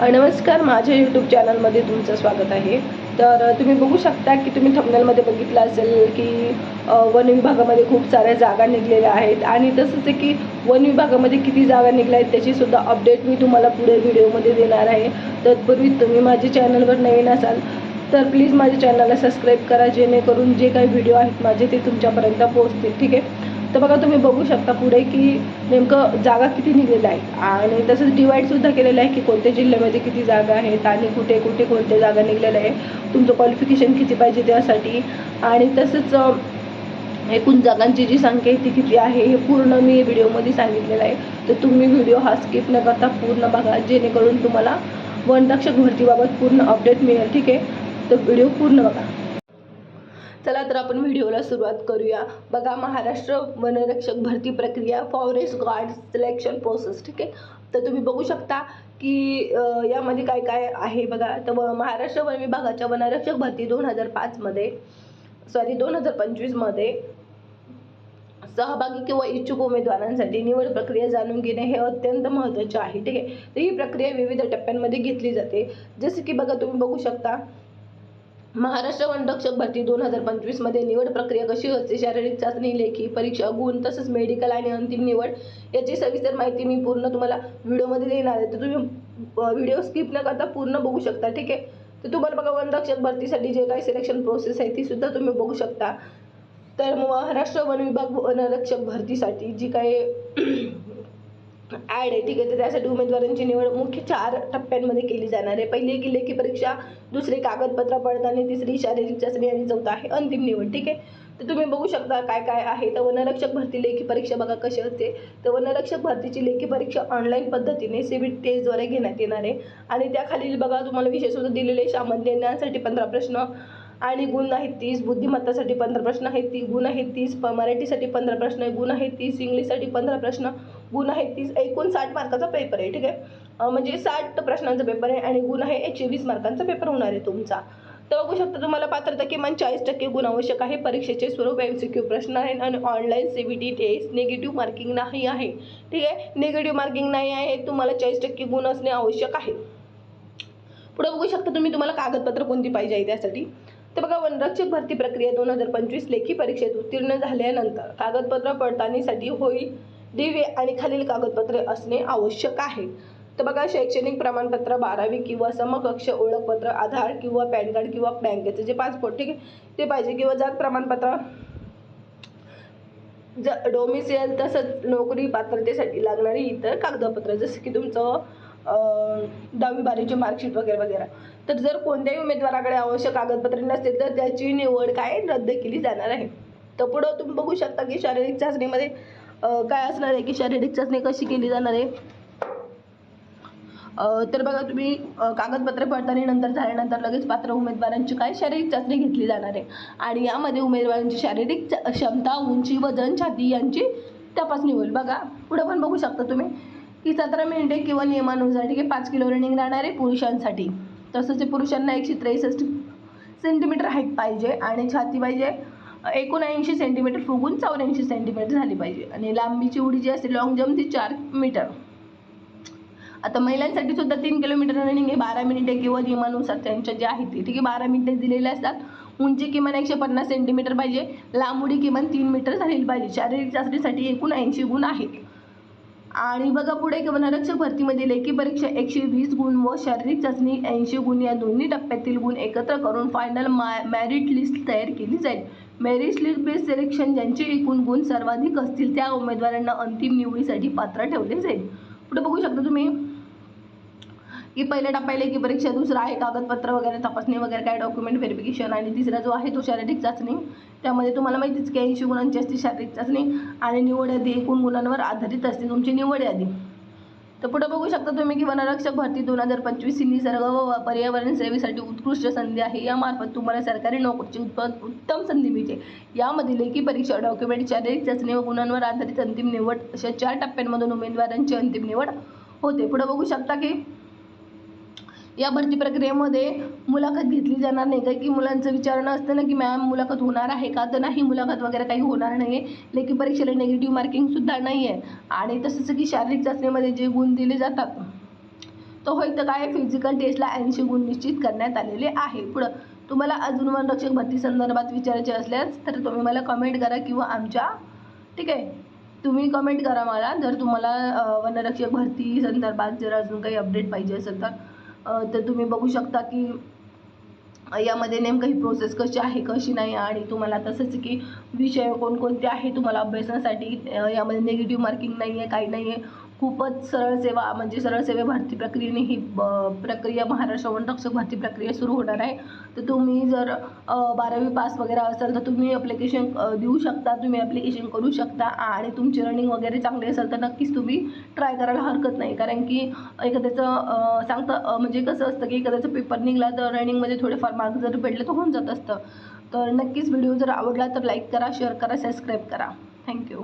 नमस्कार माझ्या यूट्यूब चॅनलमध्ये तुमचं स्वागत आहे. तर तुम्ही बघू शकता की तुम्ही थंबनेलमध्ये बघितलं असेल की वन विभागामध्ये खूप साऱ्या जागा निघलेल्या आहेत आणि तसंच आहे की वन विभागामध्ये किती जागा निघल्या आहेत त्याचीसुद्धा अपडेट मी तुम्हाला पुढे व्हिडिओमध्ये देणार आहे. तत्पूर्वी तुम्ही माझ्या चॅनलवर नवीन असाल तर प्लीज माझ्या चॅनलला सबस्क्राईब करा जेणेकरून जे काही व्हिडिओ आहेत माझे ते तुमच्यापर्यंत पोहोचतील ठीक आहे? तर बघा तुम्ही बघू शकता पुढे की नेमकं जागा किती निघलेल्या आहेत. आणि तसंच डिवाईडसुद्धा केलेलं आहे की कोणत्या जिल्ह्यामध्ये किती जागा आहेत आणि कुठे कुठे कोणत्या जागा निघलेल्या आहे तुमचं क्वालिफिकेशन किती पाहिजे त्यासाठी. आणि तसंच एकूण जागांची जी संख्या आहे ती किती आहे हे पूर्ण मी व्हिडिओमध्ये सांगितलेलं आहे. तर तुम्ही व्हिडिओ हा स्किप न करता पूर्ण बघा जेणेकरून तुम्हाला वनरक्षक भरतीबाबत पूर्ण अपडेट मिळेल ठीक आहे? तर व्हिडिओ पूर्ण बघा. चला तर आपण व्हिडिओला सुरुवात करूया. बघा महाराष्ट्र वनरक्षक भरती प्रक्रिया फॉरेस्ट गार्ड सिलेक्शन प्रोसेस ठीक आहे? तर तुम्ही बघू शकता की यामध्ये काय काय आहे बघा. तर व- महाराष्ट्र वन विभागाच्या वनरक्षक भरती दोन हजार पाचमध्ये सॉरी दोन हजार पंचवीसमध्ये सहभागी किंवा इच्छुक उमेदवारांसाठी निवड प्रक्रिया जाणून घेणे हे अत्यंत महत्त्वाचे आहे ठीक आहे? तर ही प्रक्रिया विविध टप्प्यांमध्ये घेतली जाते. जसे की बघा तुम्ही बघू शकता महाराष्ट्र वनरक्षक भरती दोन हजार पंचवीसमध्ये निवड प्रक्रिया कशी असते शारीरिक चाचणी लेखी परीक्षा गुण तसंच मेडिकल आणि अंतिम निवड याची सविस्तर माहिती मी पूर्ण तुम्हाला व्हिडिओमध्ये देणार आहे. तर तुम्ही व्हिडिओ स्किप न करता पूर्ण बघू शकता ठीक आहे? तर तुम्हाला बघा वनरक्षक भरतीसाठी जे काही सिलेक्शन प्रोसेस आहे ती सुद्धा तुम्ही बघू शकता. तर महाराष्ट्र वन विभाग वनरक्षक भरतीसाठी जी काही ॲड आहे. ठीक आहे. तर त्यासाठी उमेदवारांची निवड मुख्य चार टप्प्यांमध्ये केली जाणार आहे. पहिली की लेखी परीक्षा दुसरी कागदपत्र पडताळणी तिसरी शारीरिक चाचणी आणि चौथा आहे अंतिम निवड. ठीक आहे? तर तुम्ही बघू शकता काय काय आहे. तर वनरक्षक भरती लेखी परीक्षा बघा कशी असते. तर वनरक्षक भरतीची लेखी परीक्षा ऑनलाईन पद्धतीने सीबी टेस्टद्वारे घेण्यात येणार आहे. आणि त्याखालील बघा तुम्हाला विषय दिलेले सामान्य ज्ञानासाठी पंधरा प्रश्न आणि गुण आहेत तीस. बुद्धिमत्तासाठी पंधरा प्रश्न आहेत ती गुण आहेत तीस. प मराठीसाठी पंधरा प्रश्न आहे गुण आहेत तीस. इंग्लिशसाठी पंधरा प्रश्न. गुण आहे तीस एकूण साठ मार्काचा पेपर आहे ठीक आहे? म्हणजे साठ प्रश्नांचा पेपर आहे आणि गुण आहे एकशे वीस मार्कांचा पेपर होणार आहे तुमचा. तर बघू शकता तुम्हाला पात्रता किमान चाळीस टक्के गुण आवश्यक आहे. परीक्षेचे स्वरूप एम सी क्यू प्रश्न आहे आणि online C B T test negative marking नाही आहे. ठीक आहे? निगेटिव्ह मार्किंग नाही आहे तुम्हाला चाळीस टक्के गुण असणे आवश्यक आहे. पुढे बघू शकता तुम्ही तुम्हाला कागदपत्र कोणती पाहिजे आहे त्यासाठी. तर बघा वनरक्षक भरती प्रक्रिया दोन हजार पंचवीस लेखी परीक्षेत उत्तीर्ण झाल्यानंतर कागदपत्र पडताळणीसाठी होईल दिवे आणि खालील कागदपत्रे असणे आवश्यक आहे. तर बघा शैक्षणिक प्रमाणपत्र बारावी किंवा समकक्ष ओळखपत्र आधार किंवा पॅन कार्ड किंवा बँकेचं जे पासपोर्ट ठीक आहे? ते पाहिजे. किंवा जात प्रमाणपत्र ज डोमिसियल तसंच नोकरी पात्रतेसाठी लागणारी इतर कागदपत्र जसं की तुमचं दहावी बारीचे मार्कशीट वगैरे वगैरे. तर जर कोणत्याही उमेदवाराकडे आवश्यक कागदपत्रे नसतील तर त्याची निवड काय? रद्द केली जाणार आहे. तर पुढं तुम्ही बघू शकता की शारीरिक चाचणीमध्ये काय असणार आहे की शारीरिक चाचणी कशी केली जाणार आहे? तर बघा तुम्ही कागदपत्रे पडताळणीनंतर झाल्यानंतर लगेच पात्र उमेदवारांची काय शारीरिक चाचणी घेतली जाणार आहे? आणि यामध्ये उमेदवारांची शारीरिक च- क्षमता उंची वजन छाती यांची तपासणी होईल. बघा पुढं पण बघू शकता तुम्ही की सतरा मिनिटे किंवा नियमानुसार ठीक आहे पाच किलो रनिंग राहणार आहे पुरुषांसाठी. तसंच ते पुरुषांना एकशे त्रेसष्ट सेंटीमीटर हाईट पाहिजे आणि छाती पाहिजे एकोणऐंशी सेंटीमीटर फुगून चौऱ्याऐंशी सेंटीमीटर झाली पाहिजे. आणि लांबीची उडी जी असते लॉंग जम्प ती चार मीटर आता महिलांसाठी सुद्धा तीन किलोमीटर रनिंग आहे बारा मिनिटे किंवा नियमानुसार त्यांच्या जे आहे ते. ठीक आहे बारा मिनिटे दिलेले असतात. उंची किमान एकशे पन्नास सेंटीमीटर पाहिजे. लांब उडी किमान तीन मीटर झालेली पाहिजे. शारीरिक चाचणीसाठी एकूण ऐंशी गुण आहेत. आणि बघा पुढे की वनरक्षक भरतीमध्ये लेखी परीक्षा एकशे वीस गुण व शारीरिक चाचणी ऐंशी गुण या दोन्ही टप्प्यातील गुण एकत्र करून फायनल मा मॅरिट लिस्ट तयार केली जाईल. मेरिट लिस्ट बेस सिलेक्शन ज्यांचे एकूण गुण सर्वाधिक असतील त्या उमेदवारांना अंतिम निवडीसाठी पात्र ठेवले जाईल. पुढे बघू शकता तुम्ही. की पहिल्या टप्प्याला की परीक्षा दुसरा आहे कागदपत्र वगैरे तपासणी वगैरे काय डॉक्युमेंट व्हेरिफिकेशन आणि तिसरा जो आहे तो शारीरिक चाचणी. त्यामध्ये तुम्हाला माहितीच की ऐंशी गुणांची असते शारीरिक चाचणी आणि निवड यादी एकूण गुणांवर आधारित असते. तुमची निवड यादी. तर पुढे बघू शकता तुम्ही की वनरक्षक भरती दोन हजार पंचवीस ही निसर्ग व पर्यावरण सेवेसाठी उत्कृष्ट संधी आहे. यामार्फत तुम्हाला सरकारी नोकरीची उत्प उत्तम संधी मिळते. यामध्ये लेखी परीक्षा डॉक्युमेंट शारीरिक चाचणी व गुणांवर आधारित अंतिम निवड अशा चार टप्प्यांमधून उमेदवारांची अंतिम निवड होते. पुढे बघू शकता की या भरती प्रक्रियेमध्ये मुलाखत घेतली जाणार नाही. काही की मुलांचं विचारणं असतं ना की मॅम मुलाखत होणार आहे का? तर नाही मुलाखत वगैरे काही होणार नाही आहे लेखी परीक्षेला नेगेटिव्ह मार्किंगसुद्धा नाही आहे आणि तसंच की शारीरिक चाचणीमध्ये जे गुण दिले जातात तो होय तर काय? फिजिकल टेस्टला ऐंशी गुण निश्चित करण्यात आलेले आहे. पुढं तुम्हाला अजून वनरक्षक भरती संदर्भात विचारायचे असल्यास तर तुम्ही मला कमेंट करा किंवा आमच्या ठीक आहे. तुम्ही कमेंट करा मला. जर तुम्हाला वनरक्षक भरती संदर्भात जर अजून काही अपडेट पाहिजे असेल तर. तर तुम्ही बघू शकता की यामध्ये नेमकं ही प्रोसेस कशी आहे कशी नाही आणि तुम्हाला तसंच की विषय कोणकोणते आहे तुम्हाला अभ्यासासाठी यामध्ये निगेटिव्ह मार्किंग नाही आहे काही नाही आहे खूपच सरळ सेवा म्हणजे सरळ सेवा भरती प्रक्रियेने ही ब प्रक्रिया महाराष्ट्र वनरक्षक भरती प्रक्रिया सुरू होणार आहे. तर तुम्ही जर बारावी पास वगैरे असाल तर तुम्ही ॲप्लिकेशन देऊ शकता तुम्ही ॲप्लिकेशन करू शकता आणि तुमची रनिंग वगैरे चांगली असेल तर नक्कीच तुम्ही ट्राय करायला हरकत नाही. कारण की एखाद्याचं सांगतं सांगता म्हणजे कसं असतं की एखाद्याचा पेपर निघाला तर रनिंगमध्ये थोडेफार मार्क जर भेटले तर होऊन जात असतं. तर नक्कीच व्हिडिओ जर आवडला तर लाईक करा शेअर करा सबस्क्राईब करा. थँक्यू